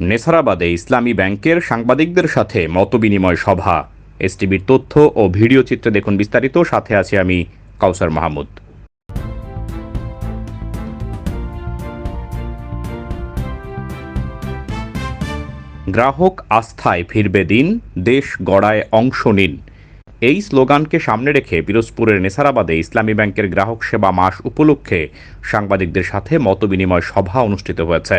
নেসারাবাদে ইসলামী ব্যাংকের সাংবাদিকদের সাথে মতবিনিময় সভা। এসটিভির তথ্য ও ভিডিও চিত্রে দেখুন বিস্তারিত। সাথে আছে আমি কাউসার মাহমুদ। গ্রাহক আস্থায় ফিরবে দিন, দেশ গড়ায় অংশ নিন। এই স্লোগানকে সামনে রেখে পিরোজপুরের নেসারাবাদে ইসলামী ব্যাংকের গ্রাহক সেবা মাস উপলক্ষে সাংবাদিকদের সাথে মতবিনিময় সভা অনুষ্ঠিত হয়েছে।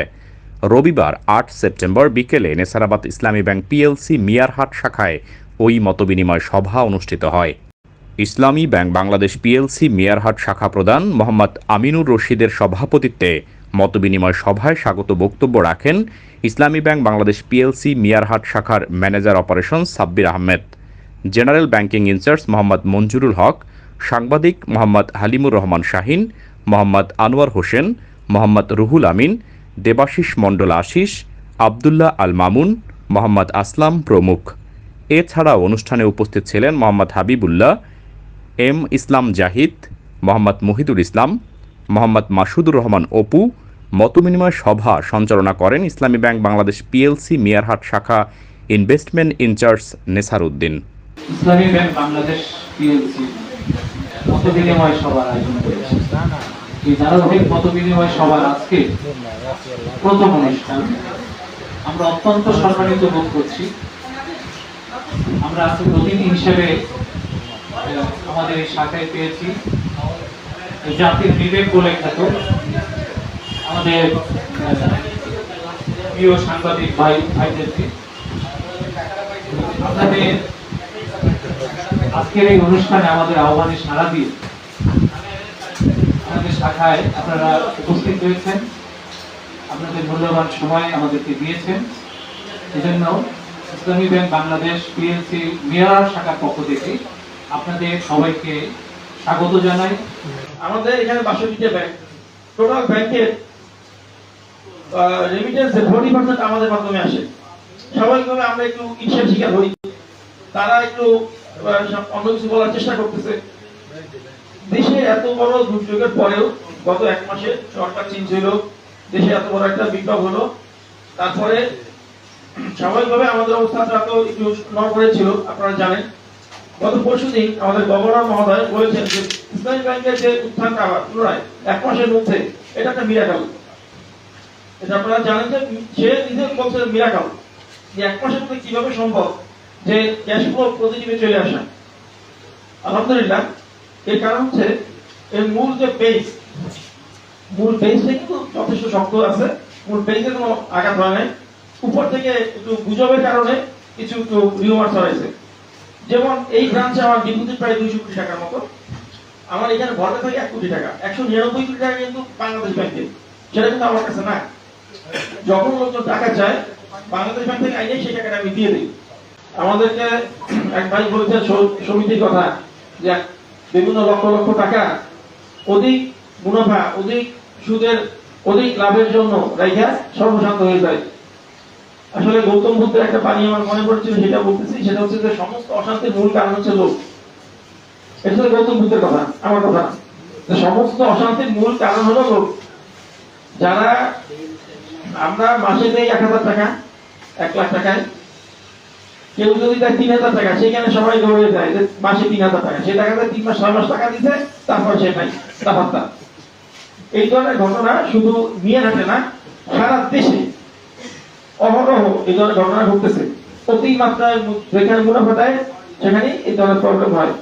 রবিবার আট সেপ্টেম্বর বিকেলে নেসারাবাদ ইসলামী ব্যাংক পিএলসি মিয়ারহাট শাখায় ওই মতবিনিময় সভা অনুষ্ঠিত হয়। ইসলামী ব্যাংক বাংলাদেশ পিএলসি মিয়ারহাট শাখা প্রধান মোহাম্মদ আমিনুর রশিদের সভাপতিত্বে মতবিনিময় সভায় স্বাগত বক্তব্য রাখেন ইসলামী ব্যাংক বাংলাদেশ পিএলসি মিয়ারহাট শাখার manager operation Sabbir Ahmed, general banking in charge Mohammad Manjurul Haque, সাংবাদিক মোহাম্মদ হালিমুর রহমান শাহিন, মোহাম্মদ আনোয়ার হোসেন, মোহাম্মদ রুহুল আমিন দেবাশিস মণ্ডল আশিস, আবদুল্লাহ আল মামুন, মোহাম্মদ আসলাম প্রমুখ। এছাড়াও অনুষ্ঠানে উপস্থিত ছিলেন মোহাম্মদ হাবিবুল্লাহ, এম ইসলাম জাহিদ, মোহাম্মদ মহিদুল ইসলাম, মোহাম্মদ মাসুদুর রহমান অপু, মতবিনিময় সভা সঞ্চালনা করেন ইসলামী ব্যাংক বাংলাদেশ পিএলসি মিয়ারহাট শাখা ইনভেস্টমেন্ট ইনচার্জ নেসার উদ্দিন ইসলামী ব্যাংক বাংলাদেশ পিএলসি মত বিনিময় সভার আয়োজন করেছে। এই ধারাবাহিক মত বিনিময় সভার আজকে প্রথম অনুষ্ঠান। আমরা অত্যন্ত সম্মানিত বোধ করছি। আমরা আজকে প্রতিনিধি হিসেবে আমাদের এই শাখায় পেয়েছি। জাতির বিবেক বলে খ্যাত আমাদের প্রিয় সাংবাদিক ভাই, ভাইদেরকে। আপনাদের আজকের এই অনুষ্ঠানে আমাদের আহ্বানে সাড়া দিয়ে আমাদের শাখায় আপনারা উপস্থিত হয়েছেন। আপনাদের মূল্যবান সময় আমাদেরকে দিয়েছেন। এজন্য ইসলামী ব্যাংক বাংলাদেশ পিএলসি মেয়র শাখার পক্ষ থেকে আপনাদের সবাইকে স্বাগত জানাই। আমাদের এখানে বাষট্টিটা ব্যাংক। টোটাল ব্যাংকের রেমিটেন্স ফোর্টি পার্সেন্ট আমাদের মাধ্যমে আসে। স্বাভাবিকভাবে আমরা একটু ঈর্ষার শিকার হই। তারা একটু অন্য কিছু বলার চেষ্টা করতেছে। দেশে এত বড় দুর্যোগের পরেও গত এক মাসে সরকার চেঞ্জ হলো দেশে এত বড় একটা বিপ্লব হলো। তারপরে স্বাভাবিকভাবে আমাদের অবস্থাটা তো একটু নড়বড়ে ছিল, আপনারা জানেন। গত পরশু দিন আমাদের গভর্নর মহোদয় বলেছেন যে ইসলামী ব্যাংকের যে উত্থানটা আবার পুনরায় এক মাসের মধ্যে এটা একটা মিরাকাল এটা আপনারা জানেন যে, সে নিজে বলছে মিরাকাল যে এক মাসের মধ্যে কীভাবে সম্ভব যে ক্যাশ ফ্লো পজিটিভে চলে আসা। আলহামদুলিল্লাহ, এর কারণ হচ্ছে এর মূল যে বেস মূল বেসটা কিন্তু যথেষ্ট শক্ত আছে। মূল বেসে কোনো আঘাত হয় নাই। উপর থেকে একটু গুজবের কারণে কিছু একটু রিউমার ছড়াইছে। যেমন এই ব্রাঞ্চে আমার ডিপোজিট প্রায় দুইশো কোটি টাকার মতো। আমার এখানে ভরতে থাকে এক কোটি টাকা। একশো নিরানব্বই কোটি টাকা কিন্তু বাংলাদেশ ব্যাংকে সেটা কিন্তু আমার কাছে না যখন লোকজন টাকা চায়, বাংলাদেশ ব্যাংক থেকে আইনে সেই টাকাটা আমি দিয়ে দিই। আমাদেরকে এক ভাই বলেছে সমিতির কথা, যে বিভিন্ন লক্ষ লক্ষ টাকা অধিক মুনাফা, অধিক সুদের অধিক লাভের জন্য রাইখা সর্বশান্ত হয়ে যায়। আসলে গৌতম বুদ্ধের একটা বাণী আমার মনে পড়ছিল, সেটা বলতেছি, সেটা হচ্ছে যে সমস্ত অশান্তির মূল কারণ হচ্ছে লোক এটা হচ্ছে গৌতম বুদ্ধের কথা, আমার কথা। সমস্ত অশান্তির মূল কারণ হলো লোক যারা আমরা মাসে দেই এক হাজার টাকা, এক লাখ টাকায়, কেউ যদি দেয় তিন হাজার টাকা, সেখানে সবাই দৌড়ে যায় যে মাসে তিন হাজার টাকা। সে টাকাতে তিন মাস ছয় মাস টাকা দিতে তারপর সে নাই, তারপর এই ধরনের ঘটনা শুধু নিয়ে হাঁটে না, সারা দেশে অহরহ এই ধরনের ঘটনা ঘটতেছে। অতি মাত্রায় যেখানে মুনাফা দেয় সেখানে এই ধরনের প্রবলেম হয়।